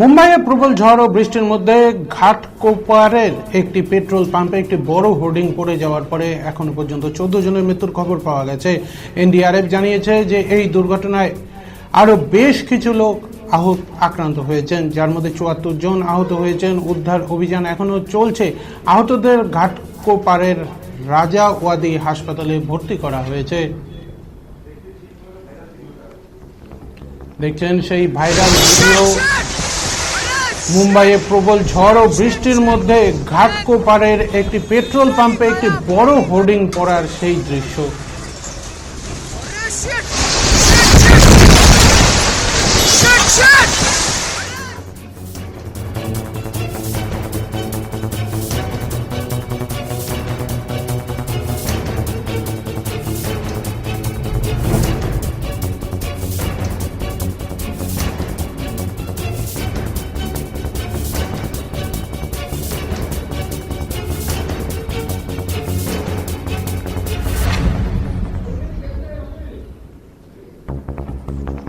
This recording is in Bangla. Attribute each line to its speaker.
Speaker 1: মুম্বাইয়ে প্রবল ঝড় ও বৃষ্টির মধ্যে ঘাটকোপারের একটি পেট্রোল পাম্পে একটি বড় হোর্ডিং পড়ে যাওয়ার পরে এখনও পর্যন্ত চোদ্দ জনের মৃত্যুর খবর পাওয়া গেছে। এনডিআরএফ জানিয়েছে যে এই দুর্ঘটনায় আরও বেশ কিছু লোক আহত, আক্রান্ত হয়েছেন, যার মধ্যে চুয়াত্তর জন আহত হয়েছেন। উদ্ধার অভিযান এখনও চলছে। আহতদের ঘাটকোপারের রাজা ওয়াদি হাসপাতালে ভর্তি করা হয়েছে। দেখছেন সেই ভাইরাল ভিডিও। মুম্বাইয়ে প্রবল ঝড় ও বৃষ্টির মধ্যে ঘাটকোপারের একটি পেট্রোল পাম্পে একটি বড় হোর্ডিং পড়ার সেই দৃশ্য।
Speaker 2: Thank you.